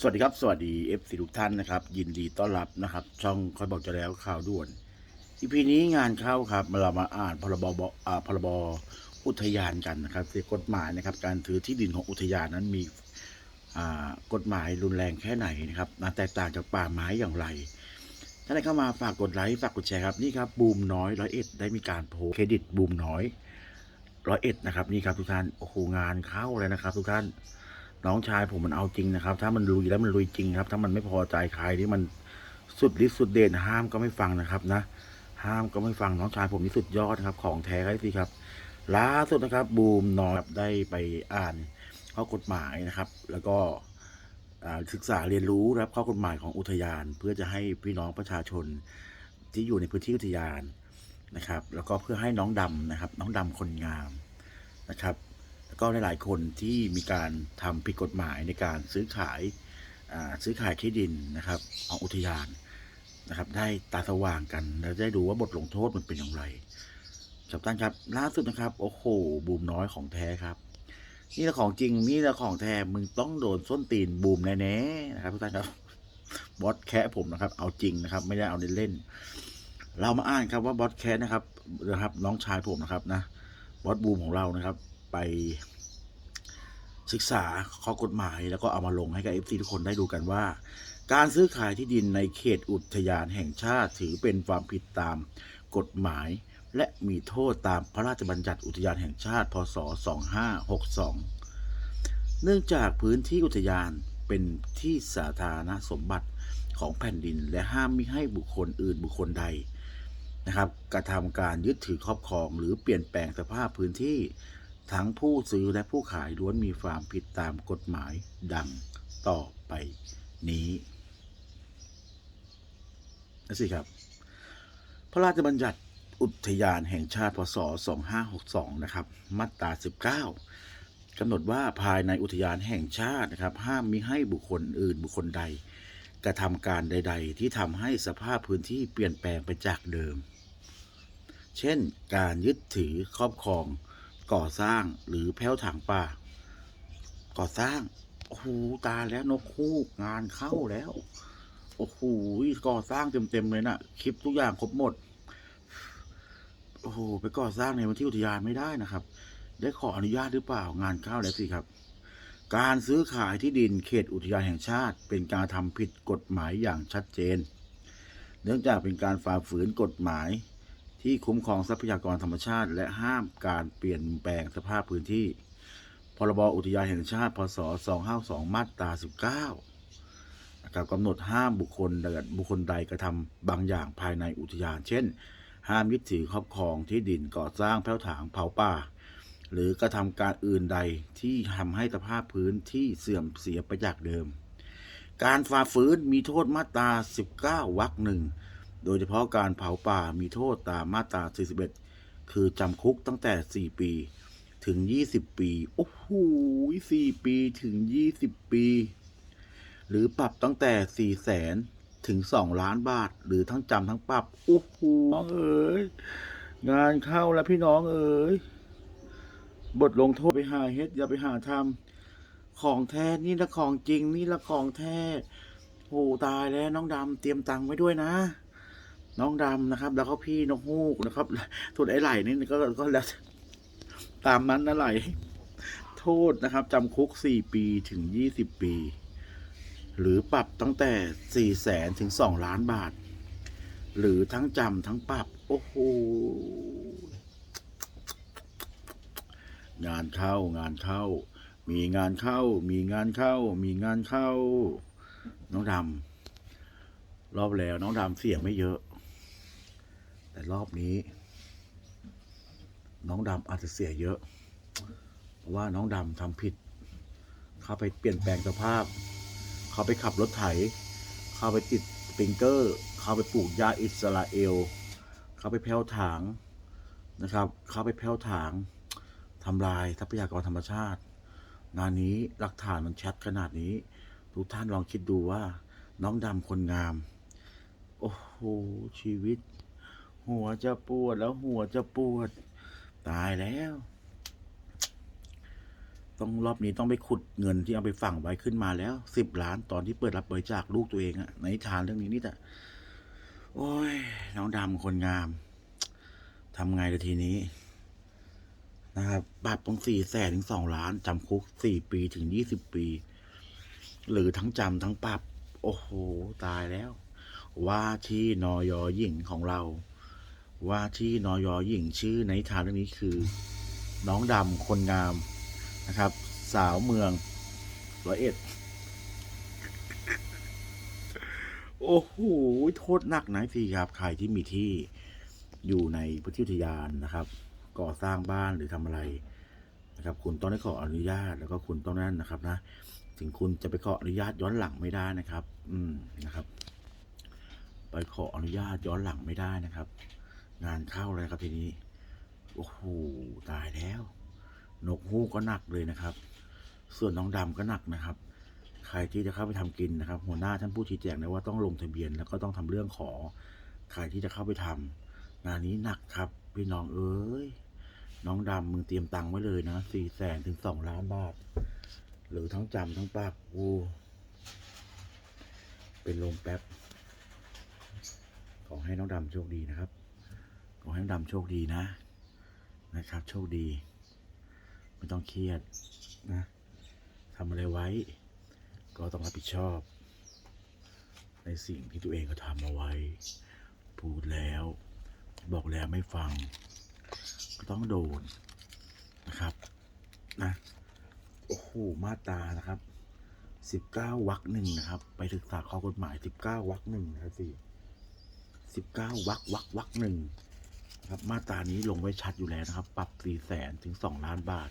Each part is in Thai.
สวัสดีครับ สวัสดีเอฟซีทุกท่านนะครับ ยินดีต้อนรับนะครับ ช่องคอยบอกจะแล้วข่าวด่วนอีพีนี้งานเข้าครับเรามาอ่านพรบอ่าพรบอุทยานกันนะครับกฎหมายนะครับ การถือที่ดินของอุทยานนั้นมีอ่ากฎหมายรุนแรงแค่ไหนนะครับนะแตกต่างจากป่าไม้อย่างไรถ้าได้เข้ามาฝากกดไลค์ฝากกดแชร์ครับนี่ครับบูมน้อยร้อยเอ็ดได้มีการโพเครดิตบูมน้อยร้อยเอ็ดนะครับนี่ครับทุกท่านโอ้โหงานเข้าเลยนะครับ ทุกท่าน น้องชายผมมันเอาจริงนะครับ ถ้ามันลุยแล้วมันลุยจริงครับ ถ้ามันไม่พอใจใครที่มันสุดฤทธิ์สุดเด่นห้ามก็ไม่ฟังนะครับนะ ห้ามก็ไม่ฟังน้องชายผมนี่สุดยอดนะครับ ของแท้ครับสิครับล่าสุดนะครับ บูมนอยครับได้ไปอ่านข้อกฎหมายนะครับ แล้วก็ศึกษาเรียนรู้ครับข้อกฎหมายของอุทยาน เพื่อจะให้พี่น้องประชาชนที่อยู่ในพื้นที่อุทยานนะครับ แล้วก็เพื่อให้น้องดำนะครับ น้องดำคนงามนะครับ ก็หลายๆคนที่มีการทำผิดกฎหมายในการซื้อขายซื้อขายที่ดินนะครับของอุทยานนะครับได้ตาสว่างกันแล้วได้ดูว่าบทลงโทษมันเป็นอย่างไรครับท่านครับล่าสุดนะครับโอ้โหบูมน้อยของแท้ครับ นี่ละของจริงนี่ละของแท้มึงต้องโดนส้นตีนบูมแน่ๆนะครับทุกท่านครับบอสแคะผมนะครับ เอาจริงนะครับ ไม่ได้เอาเล่นๆเรามาอ่านครับว่าบอสแคะนะครับนะครับ น้องชายผมนะครับนะบอสบูมของเรานะครับ ไปศึกษาข้อกฎหมายแล้วก็เอามาลงให้กับ FC ทุกคนได้ดูกันว่า การซื้อขายที่ดินในเขตอุทยานแห่งชาติถือเป็นความผิดตามกฎหมาย และมีโทษตามพระราชบัญญัติอุทยานแห่งชาติ พศ 2562 เนื่องจากพื้นที่อุทยานเป็นที่สาธารณสมบัติของแผ่นดิน และห้ามมิให้บุคคลอื่นบุคคลใดนะครับกระทำการยึดถือครอบครอง หรือเปลี่ยนแปลงสภาพพื้นที่ ทั้งผู้ซื้อและผู้ขายล้วนมีความผิดตามกฎหมายดังต่อไปนี้นะสิครับ พระราชบัญญัติอุทยานแห่งชาติพศ 2562 นะครับ มาตรา 19 กำหนดว่าภายในอุทยานแห่งชาตินะครับ ห้ามมิให้บุคคลอื่นบุคคลใด กระทำการใด ๆ ที่ทำให้สภาพพื้นที่เปลี่ยนแปลงไปจากเดิม เช่น การยึดถือครอบครอง ก่อสร้างหรือแผ้วถังป่า ก่อสร้าง โอ้โหตาแล้วนกคูกงานเข้าแล้ว โอ้โหก่อสร้างเต็มๆเลยนะ่ะ คลิปทุกอย่างครบหมด โอ้โหไปก่อสร้างในวันที่อุทยานไม่ได้นะครับ ได้ขออนุญาตหรือเปล่างานเข้าแล้วสิครับ การซื้อขายที่ดินเขตอุทยานแห่งชาติ เป็นการทำผิดกฎหมายอย่างชัดเจน เนื่องจากเป็นการฝ่าฝืนกฎหมาย ที่คุ้มครองทรัพยากรธรรมชาติ และห้ามการเปลี่ยนแปลงสภาพพื้นที่ พรบอุทยานแห่งชาติ พศ 252 มาตรา 19นะครับกำหนดห้ามบุคคลใดบุคคลใดกระทำบางอย่างภายในอุทยาน เช่น ห้ามยึดถือครอบครองที่ดินก่อสร้างแผ้วถางเผาป่า หรือกระทำการอื่นใดที่ทำให้สภาพพื้นที่เสื่อมเสียไปจากเดิม การฝ่าฝืนมีโทษมาตรา 19 วรรคหนึ่ง โดยเฉพาะการเผาป่ามีโทษตามมาตรา 41 คือจำคุกตั้งแต่ 4 ปี ถึง 20 ปี โอ้โห4ปีถึง 20 ปี หรือปรับตั้งแต่ 4 แสนถึง 2 ล้านบาท หรือทั้งจำทั้งปรับ โอ้โหน้องเอ๋ยงานเข้าแล้วพี่น้องเอ๋ยบทลงโทษไปหาเฮ็ด อย่าไปหาทำของแท้นี่ละของจริงนี่ละของแท้โอ้ตายแล้วน้องดำเตรียมตังค์ไว้ด้วยนะ น้องดำนะครับ แล้วก็พี่นกฮูกนะครับทุนไอ้ไหลนี่ก็ก็แล้วตามนั้นนะไหลโทษนะครับจำคุกสี่ปีถึงยี่สิบปี หรือปรับตั้งแต่สี่แสนถึงสองล้านบาท หรือทั้งจำทั้งปรับ โอ้โห งานเข้างานเข้า มีงานเข้า มีงานเข้า มีงานเข้า น้องดำรอบแล้วน้องดำเสียงไม่เยอะ แต่รอบนี้ น้องดำอาจจะเสียเยอะ เพราะว่าน้องดำทำผิด เข้าไปเปลี่ยนแปลงสภาพ เข้าไปขับรถไถ เข้าไปติดปิงเกอร์ เข้าไปปลูกหญ้าอิสราเอล เข้าไปแพ้วถางนะครับ เข้าไปแพ้วถางทำลายทรัพยากรธรรมชาติ งานนี้หลักฐานมันชัดขนาดนี้ ทุกท่านลองคิดดูว่า น้องดำคนงาม โอ้โหชีวิต หัวจะปวดแล้วหัวจะปวด ตายแล้ว ต้องรอบนี้ต้องไปขุดเงินที่เอาไปฝังไว้ขึ้นมาแล้วสิบล้านตอนที่เปิดรับบริจาคลูกตัวเองอะในนิทานเรื่องนี้นี่แต่โอ้ยน้องดำคนงามทำไงเลยทีนี้ นะครับปรับต้องสี่แสนถึงสองล้านจำคุกสี่ปีถึงยี่สิบปี หรือทั้งจำทั้งปรับ โอ้โห ตายแล้ว ว่าที่นอยหญิงของเรา ว่าที่นอยหญิงชื่อในทานเรื่องนี้คือ น้องดำคนงามนะครับ สาวเมืองร้อยเอ็ด โอ้โหโทษหนักนะสิครับใครที่มีที่อยู่ในพื้นที่อุทยานนะครับ ก่อสร้างบ้านหรือทำอะไรนะครับ คุณต้องได้ขออนุญาตแล้วก็คุณต้องนั่นนะครับนะถึงคุณจะไปขออนุญาตย้อนหลังไม่ได้นะครับ อืมนะครับ ไปขออนุญาตย้อนหลังไม่ได้นะครับ งานเข้าเลยครับทีนี้ โอ้โหตายแล้ว นกฮูกก็หนักเลยนะครับ ส่วนน้องดำก็หนักนะครับ ใครที่จะเข้าไปทำกินนะครับ หัวหน้าท่านผู้ชี้แจงนะว่าต้องลงทะเบียนแล้วก็ต้องทำเรื่องขอ ใครที่จะเข้าไปทำงานนี้หนักครับ พี่น้องเอ้ยน้องดำมึงเตรียมตังค์ไว้เลยนะสี่แสนถึงสองล้านบาท หรือทั้งจำทั้งปรับโอ้เป็นลมแป๊บ ขอให้น้องดำโชคดีนะครับ ให้ดำโชคดีนะ นะครับ โชคดี ไม่ต้องเครียดนะทำอะไรไว้ ก็ต้องรับผิดชอบ ในสิ่งที่ตัวเองก็ทำเอาไว้ พูดแล้ว บอกแล้วไม่ฟัง ก็ต้องโดนนะครับนะโอ้โหมาตานะครับสิบเก้าวรรคหนึ่งนะครับ ไปศึกษาข้อกฎหมายสิบเก้าวรรคหนึ่งนะครับสิสิบเก้าวรรควรรควรรคหนึ่ง ครับมาตรานี้ลงไว้ชัดอยู่แล้วนะครับ ปรับสี่แสนถึงสองล้านบาท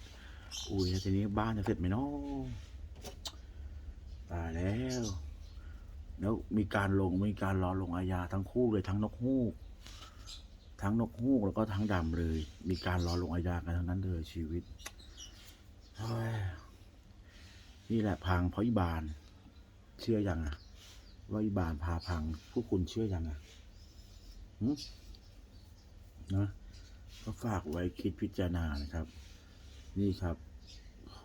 อุ้ยทีนี้บ้านจะเสร็จไหมเนาะตายแล้ว แล้วมีการลงมีการรอลงอาญาทั้งคู่เลยทั้งนกฮูก ทั้งนกฮูกแล้วก็ทั้งดำเลย มีการรอลงอาญากันทั้งนั้นเลยชีวิตนี่แหละพังเพราะอีบาน เชื่อยังอะว่าอีบานพาพังพวกคุณเชื่อยังอะหึ นะก็ฝากไว้คิดพิจารณานะครับ นี่ครับโห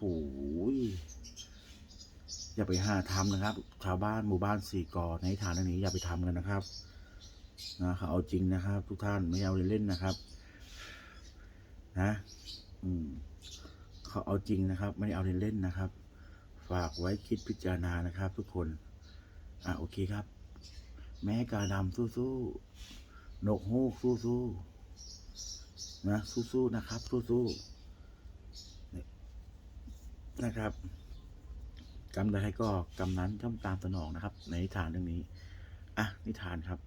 ยอย่าไปหาทำนะครับ ชาวบ้านหมู่บ้านสี่กอในฐานองนี้อย่าไปทำกันนะครับนะเขาเอาจริงนะครับ ทุกท่านไม่เอาเล่นๆนะครับ นะ อืมเขาเอาจริงนะครับ ไม่ได้เอาเล่นๆนะครับ ฝากไว้คิดพิจารณานะครับ ทุกคน อะโอเคครับ แม้กาดำสู้ๆนกฮูกสู้ๆ นะสู้ๆนะครับ สู้ๆนะครับกรรมใดก็กรรมนั้นย่อมตามสนองนะครับ ในนิทานเรื่องนี้ อะนิทานครับ